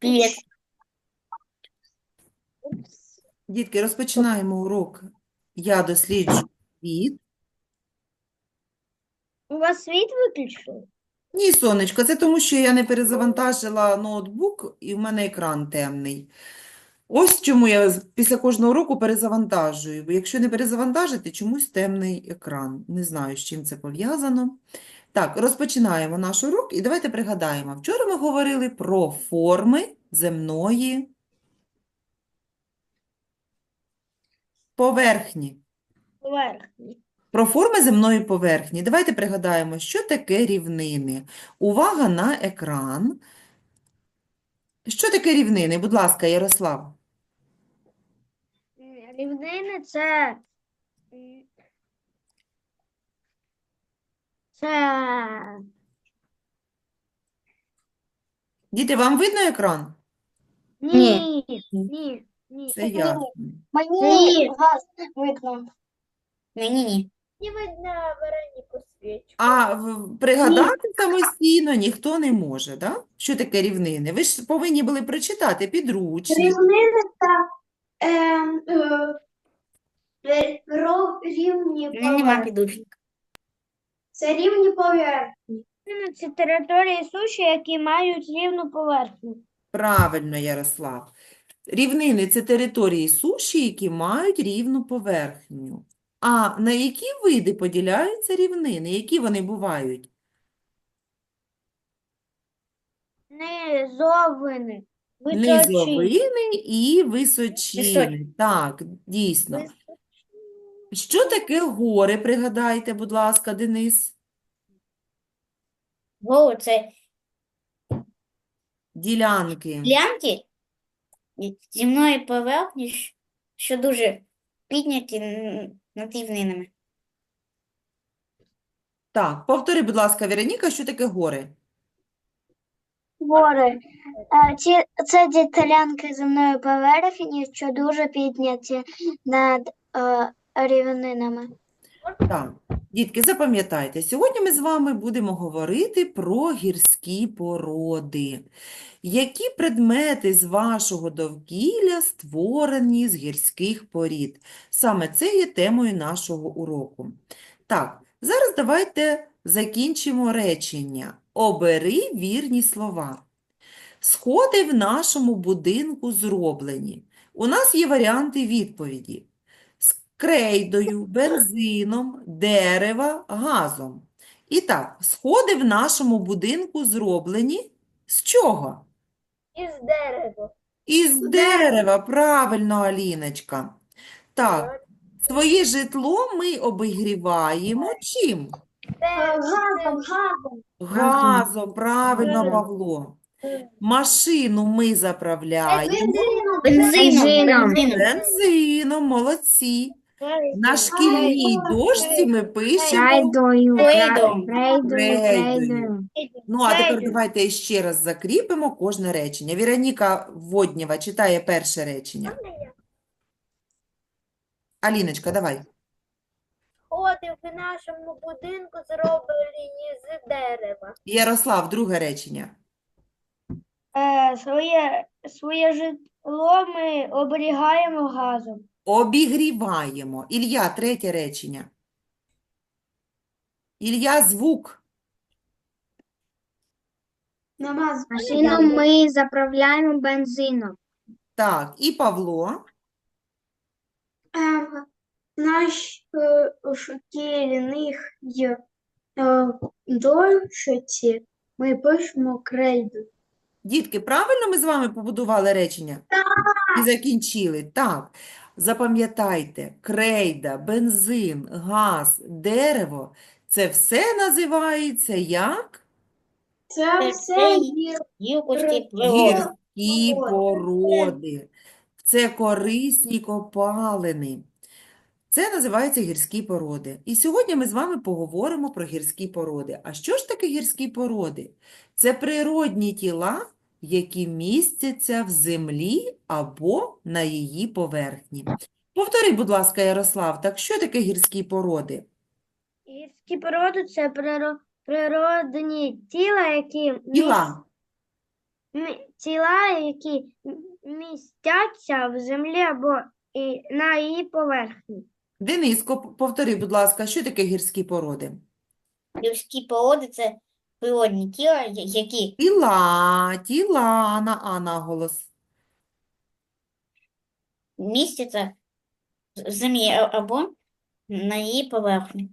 Привет. Дітки, розпочинаємо урок. Я досліджую світ. У вас світ виключили? Ні, сонечко, це тому, що я не перезавантажила ноутбук і в мене екран темний. Ось чому я з- після кожного уроку перезавантажую. Бо якщо не перезавантажити, чомусь темний екран. Не знаю, з чим це пов'язано. Так, розпочинаємо наш урок і давайте пригадаємо. Вчора ми говорили про форми земної поверхні. Поверхні. Про форми земної поверхні. Давайте пригадаємо, що таке рівнини. Увага на екран. Що таке рівнини? Будь ласка, Ярослав. Рівнини Це. Діти, вам видно екран? Ні. Ні. Ні. Це ясно. Ні. вас видно. Мені ні. Не видно Вероніку свічку. А в- пригадати самостійно ніхто не може, да? Що таке рівнини? Ви ж повинні були прочитати підручник. Рівнини та ем, е, ро- рівні Нема поверхні. підручника. Це рівні поверхні. Це території суші, які мають рівну поверхню. Правильно, Ярослав. Рівнини – це території суші, які мають рівну поверхню. А на які види поділяються рівнини? Які вони бувають? Низовини. Височі. Низовини і височини. Так, дійсно. Що таке гори? Пригадайте, будь ласка, Денис. Гоу це Ділянки. ділянки земної поверхні, щ- що дуже підняті н- над рівнинами. Так, повтори, будь ласка, Вероніка, що таке гори? Гори. А, ці, це ділянки земної поверхні, що дуже підняті над е, рівнинами. Так, дітки, запам'ятайте, сьогодні ми з вами будемо говорити про гірські породи. Які предмети з вашого довкілля створені з гірських порід? Саме це є темою нашого уроку. Так, зараз давайте закінчимо речення. Обери вірні слова. Сходи в нашому будинку зроблені. У нас є варіанти відповіді. Крейдою, бензином, дерева, газом. І так, сходи в нашому будинку зроблені з чого? Із дерева. Із дерева, правильно, Аліночка. Так, своє житло ми обігріваємо чим? Газом, газом. Газом, правильно, Павло. Машину ми заправляємо Бензином. бензином, молодці. На шкільній дошці ми пишемо Крейдою, Крейдом. крейдою. Ну, а тепер давайте ще раз закріпимо кожне речення. Віроніка Воднєва читає перше речення. Аліночка, давай. Сходи в нашому будинку зроблені з дерева. Ярослав, друге речення. Е, своє, своє житло ми оберігаємо газом. Обігріваємо. Ілля, третє речення. Ілля, звук. Машину ми заправляємо бензином. Так, і Павло. Ем, наш е, шкільних е, дошці ми пишемо крейду. Дітки, правильно ми з вами побудували речення? Так. І закінчили. Так. Запам'ятайте, крейда, бензин, газ, дерево – це все називається як Це все гірські породи. Це корисні копалини. Це називаються гірські породи. І сьогодні ми з вами поговоримо про гірські породи. А що ж таке гірські породи? Це природні тіла, які містяться в землі або на її поверхні. Повтори, будь ласка, Ярослав, так що таке гірські породи? Гірські породи це приро- природні тіла, які міс- Тіла. мі- тіла, які містяться в землі або і на її поверхні. Дениско, повтори, будь ласка, що таке гірські породи? Гірські породи це природні тіла, я- які Тіла, тіла на А наголос. містяться в землі а- або на її поверхні.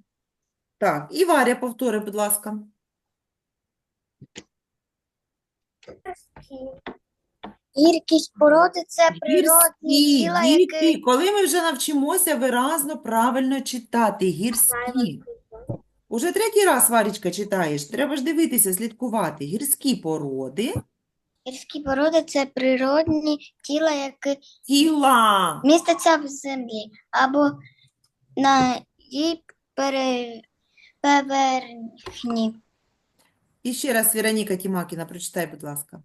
Так, і Варя, повтори, будь ласка. Гіркість породи це природні Гірські, тіла, які коли ми вже навчимося виразно правильно читати, гірські. Уже третій раз, Варічка, читаєш, треба ж дивитися, слідкувати. Гірські породи, гірські породи це природні тіла, які тіла. містяться в землі або на її пере- поверхні. І ще раз Віроніка Тімакіна, прочитай, будь ласка.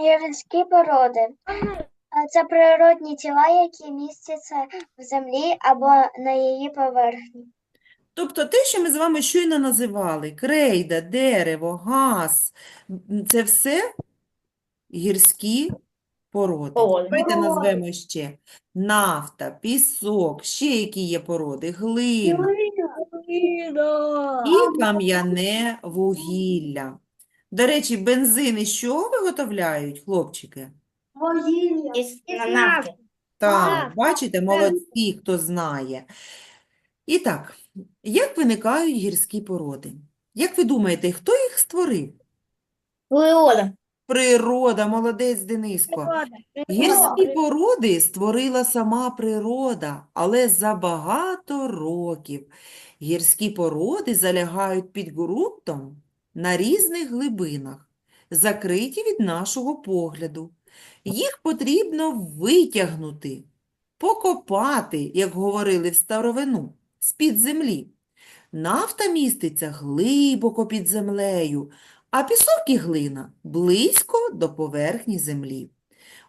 Гірські породи це природні тіла, які містяться в землі або на її поверхні. Тобто те, що ми з вами щойно називали, крейда, дерево, газ, це все гірські породи. Породи. Давайте назвемо ще нафта, пісок, ще які є породи, глина і кам'яне вугілля. До речі, бензин із чого виготовляють, хлопчики? Так, Так. бачите, молодці, хто знає. І так, як виникають гірські породи? Як ви думаєте, хто їх створив? Природа. Природа, молодець Дениско. Гірські породи створила сама природа, але за багато років. Гірські породи залягають під ґрунтом на різних глибинах, закриті від нашого погляду. Їх потрібно витягнути, покопати, як говорили в старовину, з-під землі. Нафта міститься глибоко під землею, а пісок і глина близько до поверхні землі.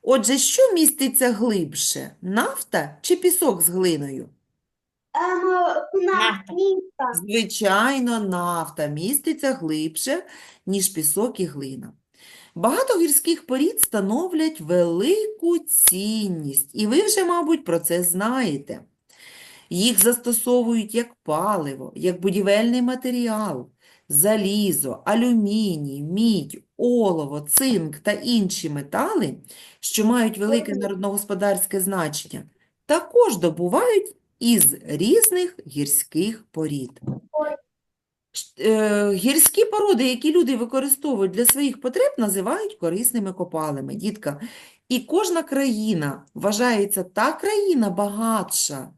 Отже, що міститься глибше? Нафта чи пісок з глиною? Нафта. Звичайно, нафта міститься глибше, ніж пісок і глина. Багато гірських порід становлять велику цінність, і ви вже, мабуть, про це знаєте. Їх застосовують як паливо, як будівельний матеріал, залізо, алюміній, мідь, олово, цинк та інші метали, що мають велике народногосподарське значення, також добувають із різних гірських порід. Е, Гірські породи, які люди використовують для своїх потреб, називають корисними копалами, дітка. І кожна країна вважається та країна багатша,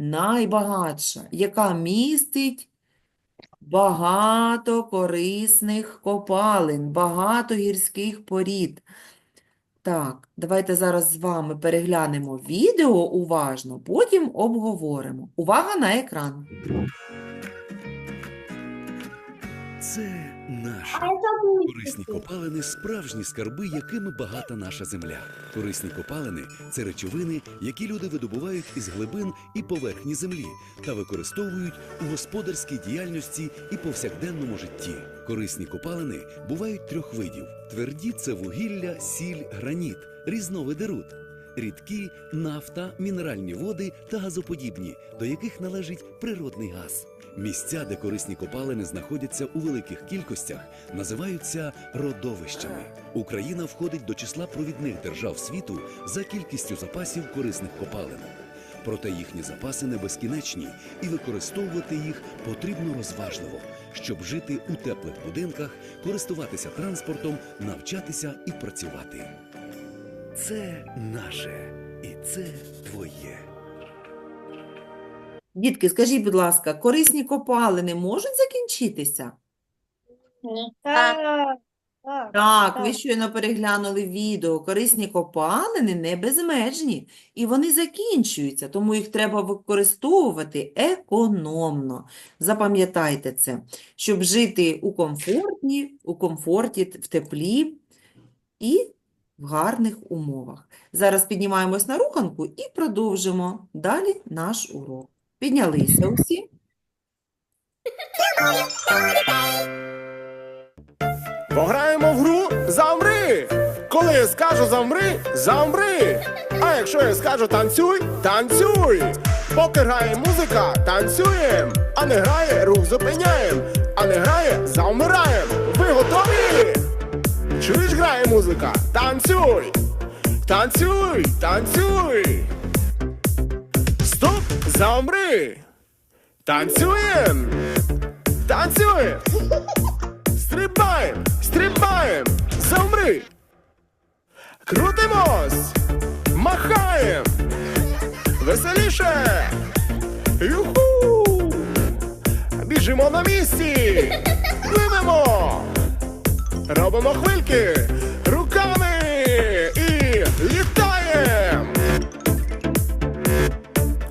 найбагатша, яка містить багато корисних копалин, багато гірських порід. Так, давайте зараз з вами переглянемо відео уважно, потім обговоримо. Увага на екран. Це наше. Корисні копалини справжні скарби, якими багата наша земля. Корисні копалини це речовини, які люди видобувають із глибин і поверхні землі та використовують у господарській діяльності і повсякденному житті. Корисні копалини бувають трьох видів: тверді це вугілля, сіль, граніт, різновиди руд. Рідкі нафта, мінеральні води та газоподібні, до яких належить природний газ. Місця, де корисні копалини знаходяться у великих кількостях, називаються родовищами. Україна входить до числа провідних держав світу за кількістю запасів корисних копалин. Проте їхні запаси не безкінечні, і використовувати їх потрібно розважливо, щоб жити у теплих будинках, користуватися транспортом, навчатися і працювати. Це наше, і це твоє. Дітки, скажіть, будь ласка, корисні копалини можуть закінчитися? Ні. Так, так. Так, ви щойно переглянули відео. Корисні копалини не безмежні, і вони закінчуються, тому їх треба використовувати економно. Запам'ятайте це, щоб жити у комфортні, у комфорті, в теплі і в гарних умовах. Зараз піднімаємось на руханку і продовжимо далі наш урок. Піднялися усі. Пограємо в гру замри. Коли я скажу замри, замри. А якщо я скажу танцюй, танцюй. Поки грає музика, танцюєм. А не грає, рух зупиняєм. А не грає, замираєм. Ви готові? Чуєш, грає музика? Танцюй! Танцюй, танцюй! Стоп, замри! Танцюєм! Танцюєм! Стрибаєм! Стрибаєм! Замри! Крутимось! Махаєм! Веселіше! Юху! Біжимо на місці! Пливемо! Робимо хвильки руками і літаєм.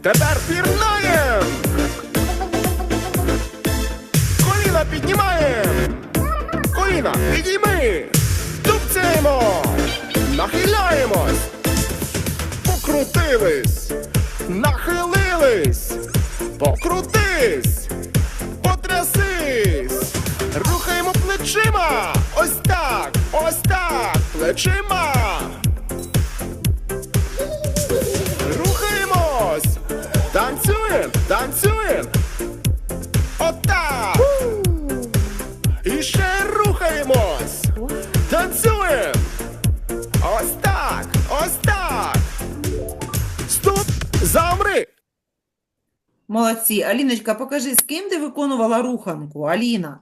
Тепер пірнаєм. Коліна піднімаєм. Коліна підійми. Тупцяємо. Нахиляємось. Покрутились. Нахилились. Покрутись. Потрясись! Рухаємо плечима! Ось так! Ось так! Плечима! Молодці. Аліночка, покажи, з ким ти виконувала руханку? Аліна.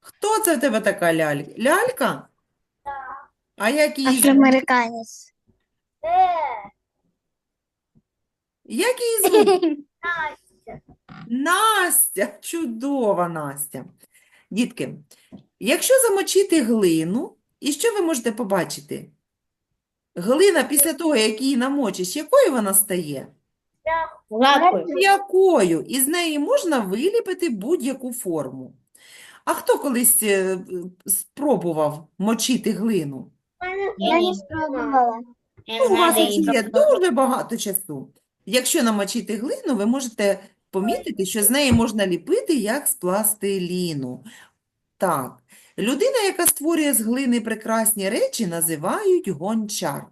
Хто це в тебе така лялька? Лялька? А як її звуть? Афроамериканець. Як її звуть? Настя, чудова Настя. Дітки, якщо замочити глину, і що ви можете побачити? Глина після того, як її намочиш, якою вона стає? М'якою, і з неї можна виліпити будь-яку форму. А хто колись е, спробував мочити глину? Я не спробувала. Ну, у вас ще є дуже багато часу. Якщо намочити глину, ви можете помітити, що з неї можна ліпити як з пластиліну. Так, людина, яка створює з глини прекрасні речі, називають гончар.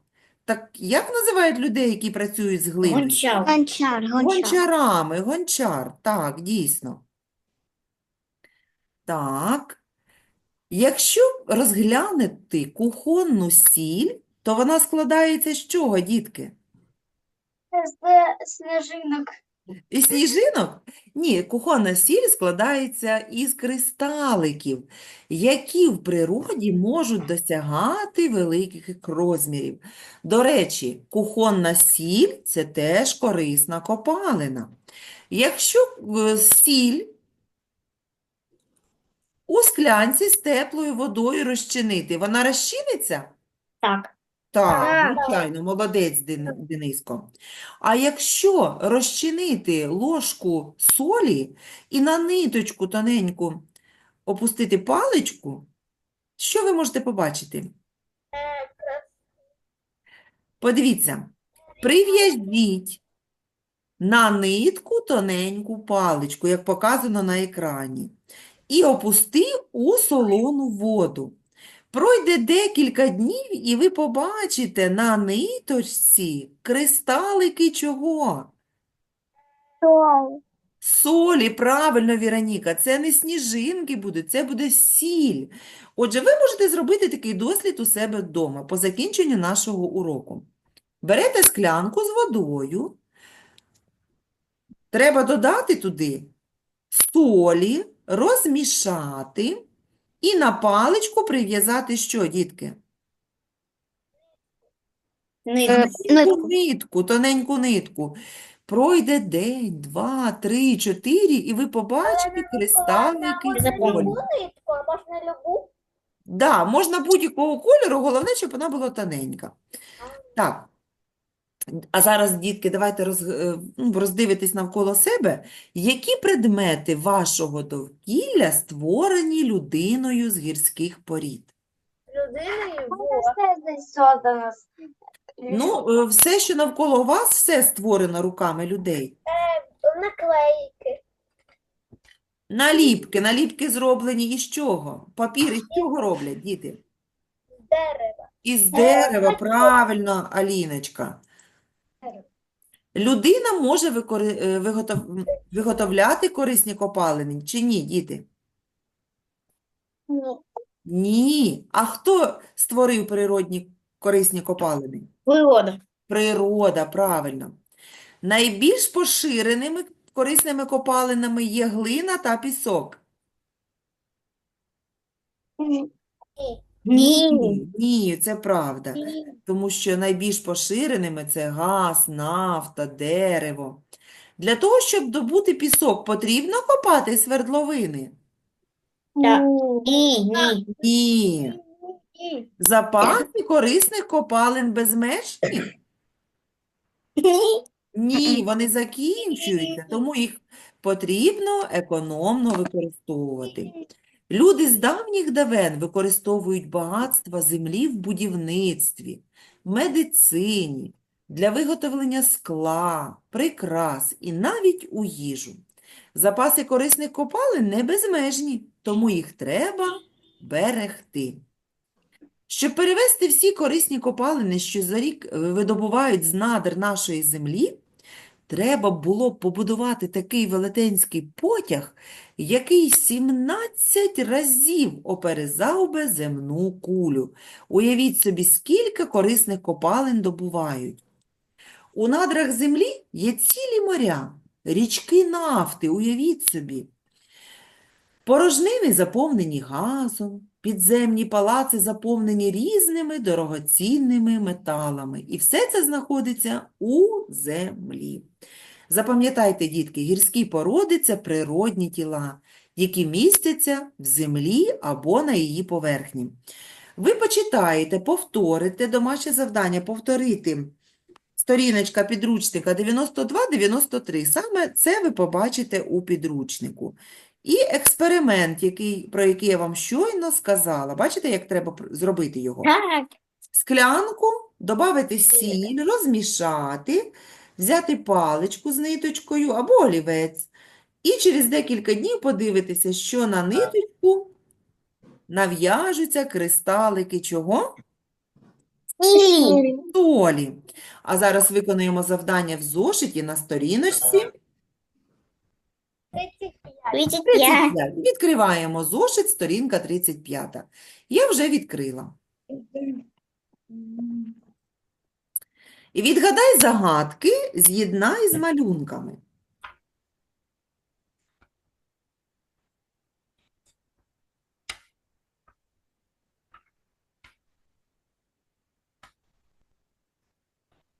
Так як називають людей, які працюють з глиною? Гончар. Гончар, гончар. Гончарами, гончар, так, дійсно. Так. Якщо розглянути кухонну сіль, то вона складається з чого, дітки? З сніжинок. Із сніжинок? Ні, кухонна сіль складається із кристаликів, які в природі можуть досягати великих розмірів. До речі, кухонна сіль – це теж корисна копалина. Якщо е, сіль у склянці з теплою водою розчинити, вона розчиниться? Так. Так, звичайно, молодець, Ден- Дениско. А якщо розчинити ложку солі і на ниточку тоненьку опустити паличку, що ви можете побачити? Подивіться, прив'яжіть на нитку тоненьку паличку, як показано на екрані, і опусти у солону воду. Пройде декілька днів, і ви побачите на ниточці кристалики чого? Сол. Солі, правильно, Віроніка, це не сніжинки будуть, це буде сіль. Отже, ви можете зробити такий дослід у себе вдома по закінченню нашого уроку. Берете склянку з водою, треба додати туди солі, розмішати і на паличку прив'язати що, дітки? Нитку. Тоненьку нитку, тоненьку нитку. Пройде день, два, три, чотири, і ви побачите кристалики Запомнила. солі. Да, можна будь-якого кольору, головне, щоб вона була тоненька. Так. А зараз, дітки, давайте роз, е, ну, роздивитись навколо себе, які предмети вашого довкілля створені людиною з гірських порід? Здесь создано. з- Ну, е, все, що навколо вас, все створено руками людей. Наклейки. Наліпки. Наліпки зроблені із чого? Папір із чого роблять, діти? З Дерева. Із дерева, правильно, Аліночка. Людина може викори- е, виготов- виготовляти корисні копалини чи ні, діти? Ні. Ні. А хто створив природні корисні копалини? Природа. Природа, правильно. Найбільш поширеними корисними копалинами є глина та пісок. Ні. Ні, Ні, це правда. Тому що найбільш поширеними це газ, нафта, дерево. Для того, щоб добути пісок, потрібно копати свердловини? Ні, ні. Ні. Запаси корисних копалин безмежні? Ні, вони закінчуються, тому їх потрібно економно використовувати. Люди з давніх давен використовують багатства землі в будівництві, медицині, для виготовлення скла, прикрас і навіть у їжу. Запаси корисних копалин не безмежні, тому їх треба берегти. Щоб перевести всі корисні копалини, що за рік е, видобувають з надр нашої землі, треба було побудувати такий велетенський потяг, який 17 разів оперезав би земну кулю. Уявіть собі, скільки корисних копалин добувають. У надрах землі є цілі моря, річки нафти, уявіть собі. Порожнини заповнені газом, підземні палаци заповнені різними дорогоцінними металами. І все це знаходиться у землі. Запам'ятайте, дітки, гірські породи – це природні тіла, які містяться в землі або на її поверхні. Ви почитаєте, повторите домашнє завдання, повторити сторіночка підручника 92-93. Саме це ви побачите у підручнику. І експеримент, який, про який я вам щойно сказала. Бачите, як треба зробити його? Так. Склянку, додати сіль, розмішати, взяти паличку з ниточкою або олівець. І через декілька днів подивитися, що на ниточку нав'яжуться кристалики чого? Солі. А зараз виконуємо завдання в зошиті на сторіночці 35. 35. Відкриваємо зошит, сторінка 35. Я вже відкрила. І відгадай загадки, з'єднай з малюнками.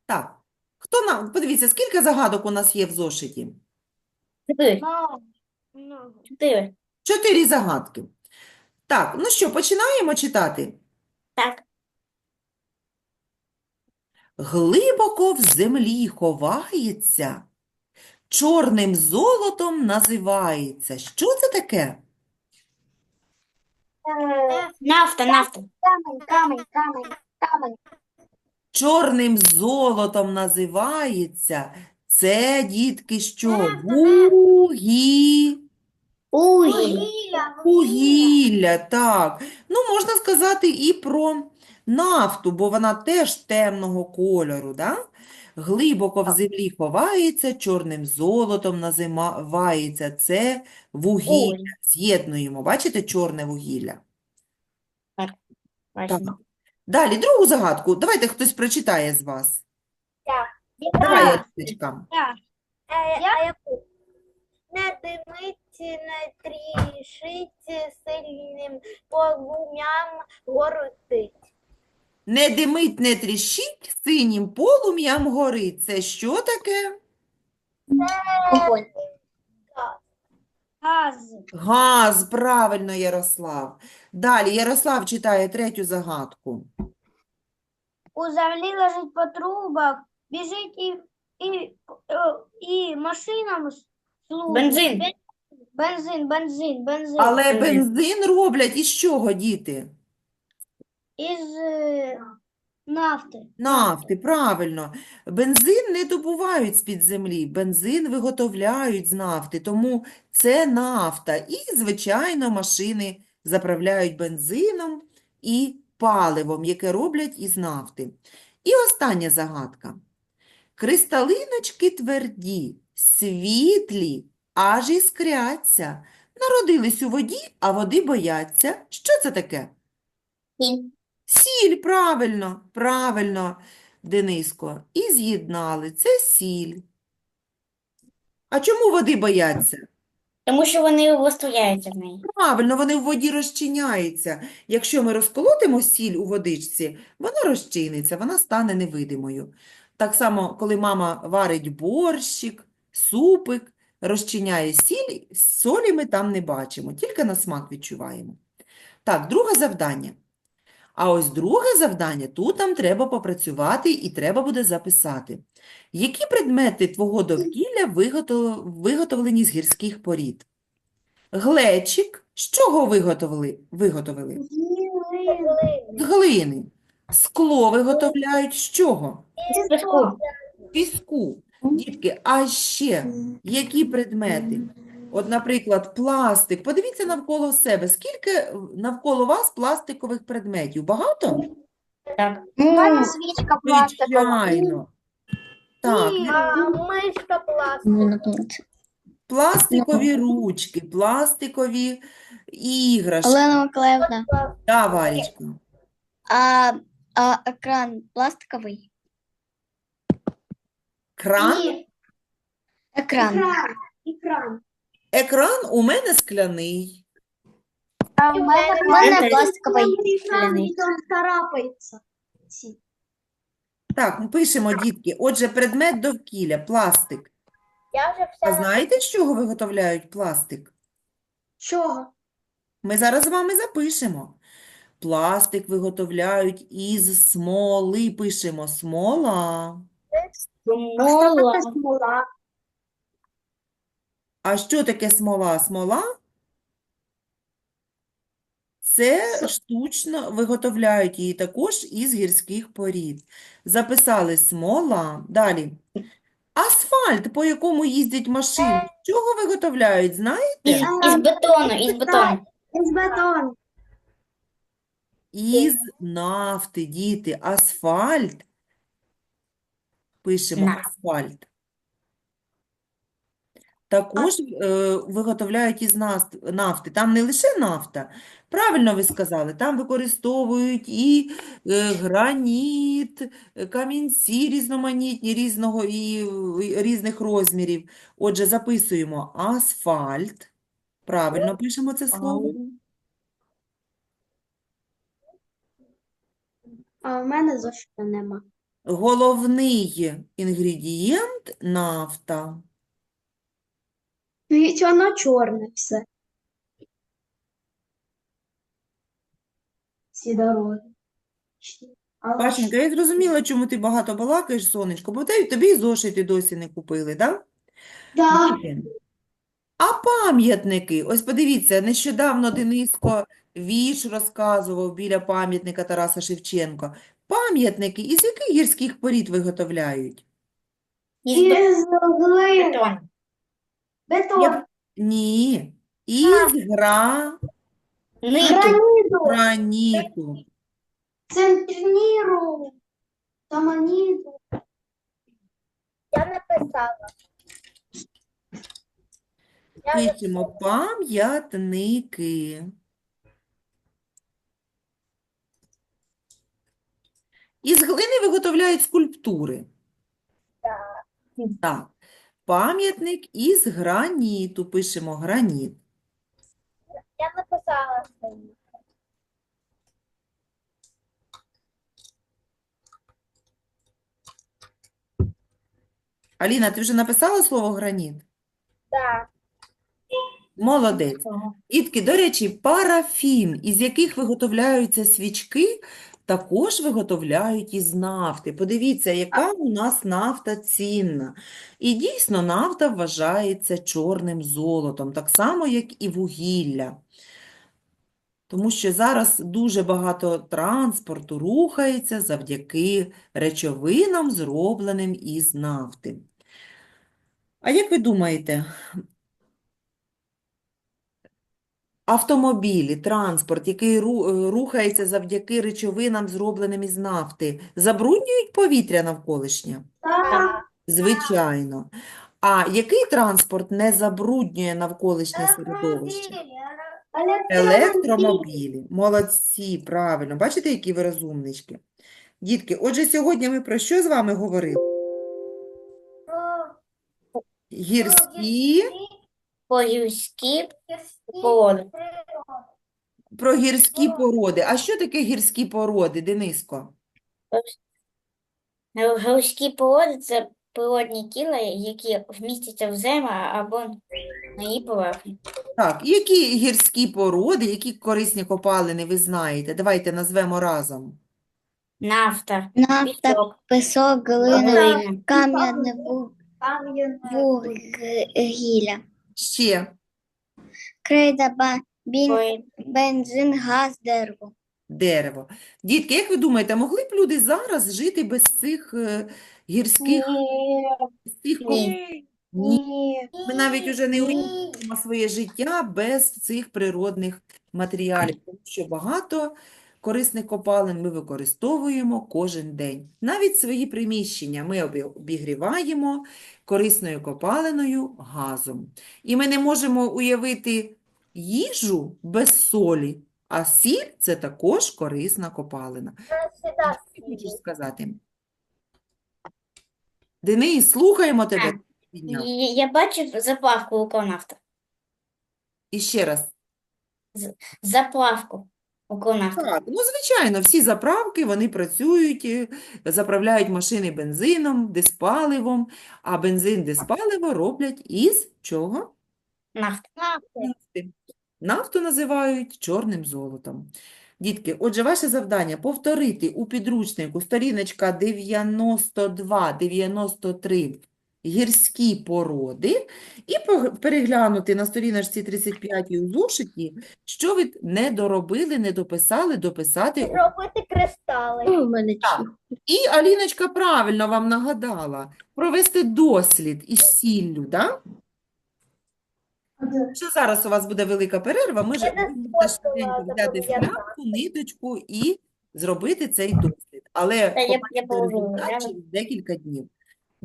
Так, хто нам, подивіться, скільки загадок у нас є в зошиті? Чотири. Чотири загадки. Так, ну що, починаємо читати? Так. Глибоко в землі ховається, чорним золотом називається. Що це таке? Нафта, нафта. Камень, камень, камень, камень. Чорним золотом називається. Це, дітки, що? Вугі... Угіль. Вугілля, так. Ну, можна сказати і про нафту, бо вона теж темного кольору, да? Глибоко в землі ховається, чорним золотом називається. Це вугілля. З'єднуємо. Бачите, чорне вугілля? Так. Далі, другу загадку. Давайте хтось прочитає з вас. Давай, Яночка. А яку? Не димить, трішить, сильним полум'ям горить. Не димить, не тріщить, синім полум'ям горить. Це що таке? Огонь. Газ. Газ, правильно, Ярослав. Далі Ярослав читає третю загадку. У землі лежить по трубах, біжить і, і, і машинам служить. Бензин. Бензин, бензин, бензин. Але Бензин. бензин роблять із чого, діти? Із, е, Нафти. Нафти, правильно. Бензин не добувають з-під землі, бензин виготовляють з нафти, тому це нафта. І, звичайно, машини заправляють бензином і паливом, яке роблять із нафти. І остання загадка. Кристалиночки тверді, світлі, аж іскряться. Народились у воді, а води бояться. Що це таке? Сіль. Сіль, правильно, правильно, Дениско. І з'єднали. Це сіль. А чому води бояться? Тому що вони розтворяються в неї. Правильно, вони в воді розчиняються. Якщо ми розколотимо сіль у водичці, вона розчиниться, вона стане невидимою. Так само, коли мама варить борщик, супик, розчиняє сіль, солі ми там не бачимо, тільки на смак відчуваємо. Так, друге завдання. А ось друге завдання, тут нам треба попрацювати і треба буде записати. Які предмети твого довкілля виготовлені з гірських порід? Глечик. З чого виготовили? Виготовили? З глини. Скло виготовляють з чого? З піску. Піску. Дітки, а ще які предмети? От, наприклад, пластик. Подивіться навколо себе. Скільки навколо вас пластикових предметів? Багато? Так. Свічка пластикова. Звичайно. Так, мишка пластикова. пластикові ручки, пластикові іграшки. Олена Миколаївна, Да, Варічка. а, а екран пластиковий? Кран? Екран. екран. Екран. Екран у мене скляний. А у мене У мене пластиковий екран, скляний. там царапається. Ці. Так, ми пишемо, дітки. Отже, предмет довкілля, пластик. Я вже А знаєте, з чого виготовляють пластик? Чого? Ми зараз з вами запишемо. Пластик виготовляють із смоли. Пишемо смола. Смола. смола? А що таке смола? Смола? Це штучно виготовляють її також із гірських порід. Записали смола. Далі. Асфальт, по якому їздять машини. З чого виготовляють, знаєте? Із, із бетону, із бетону. Із бетону. Із нафти, діти. Асфальт. Пишемо асфальт. Також е, виготовляють із наст- нафти. Там не лише нафта. Правильно ви сказали, там використовують і е, граніт, е, камінці різноманітні, різного і е, різних розмірів. Отже, записуємо асфальт. Правильно пишемо це слово. А у мене зошита нема. Головний інгредієнт – нафта. І воно чорне все. Всі дороги. Але Пашенька, я зрозуміла, чому ти багато балакаєш, сонечко, бо те- тобі і зошити досі не купили, так? Да. А пам'ятники? Ось подивіться, нещодавно Дениско вірш розказував біля пам'ятника Тараса Шевченка. Пам'ятники із яких гірських порід виготовляють? Із Із глини. Бетон. Я- Ні, із гра... Ниту. Граніту. граніту. Центрніру. Таманіту. Я написала. Пишемо пам'ятники. Із глини виготовляють скульптури. Так. Пам'ятник із граніту. Пишемо граніт. Я написала свої. Аліна, ти вже написала слово граніт? Так. Молодець. Дітки, до речі, парафін, із яких виготовляються свічки, також виготовляють із нафти. Подивіться, яка у нас нафта цінна. І дійсно нафта вважається чорним золотом, так само, як і вугілля. тому що зараз дуже багато транспорту рухається завдяки речовинам, зробленим із нафти. А як ви думаєте, автомобілі, транспорт, який е, рухається завдяки речовинам, зробленим із нафти, забруднюють повітря навколишнє? Так. Звичайно. А який транспорт не забруднює навколишнє середовище? Електромобілі. Молодці, правильно. Бачите, які ви розумнички? Дітки, отже, сьогодні ми про що з вами говорили? Гірські, По-гірськи породи. про гірські породи. А що таке гірські породи, Дениско? Гірські породи це природні тіла, які вмістяться в землі або на її поверхні. Так, які гірські породи, які корисні копалини ви знаєте? Давайте назвемо разом. Нафта, Нафта, пісок, пісок, глина, глина, кам'яне вуг- вугілля, Ще. Крейда, бін- бензин, газ, дерево. Дерево. Дітки, як ви думаєте, могли б люди зараз жити без цих е, гірських з цих Ні. Ні. Ми навіть уже не уявляємо своє життя без цих природних матеріалів, тому що багато корисних копалин ми використовуємо кожен день. Навіть свої приміщення ми обігріваємо корисною копалиною газом. І ми не можемо уявити їжу без солі, а сіль – це також корисна копалина. Що ти хочеш сказати? Денис, слухаємо тебе. Я бачив заправку у нафта. І ще раз. Заправку Так, ну звичайно, всі заправки вони працюють, е, заправляють машини бензином, диспаливом, а бензин, диспаливо роблять із чого? Нафта. Нафти. Нафту називають чорним золотом. Дітки, отже, ваше завдання повторити у підручнику сторіночка 92-93 гірські породи і переглянути на сторіночці 35 у зошиті, що ви не доробили, не дописали, дописати. Робити кристали. У мене Так. І Аліночка правильно вам нагадала провести дослід із сіллю, да? Що зараз у вас буде велика перерва, ми ж Я швиденько взяти запам'ятала. ниточку і зробити цей дослід. Але я- я результат я- через декілька днів.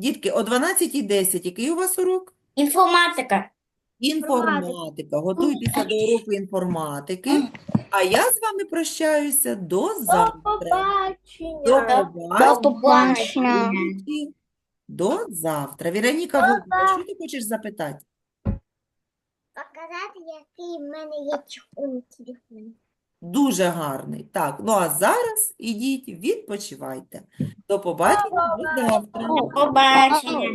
Дітки, о 12.10, який у вас урок? Інформатика. Інформатика. Готуйтеся до уроку інформатики. А я з вами прощаюся до завтра. До Побачення. До завтра. Віроніка що ти хочеш запитати? Показати, який в мене є телефон. Дуже гарний. Так, ну а зараз ідіть, відпочивайте. До побачення, до завтра. Побачення.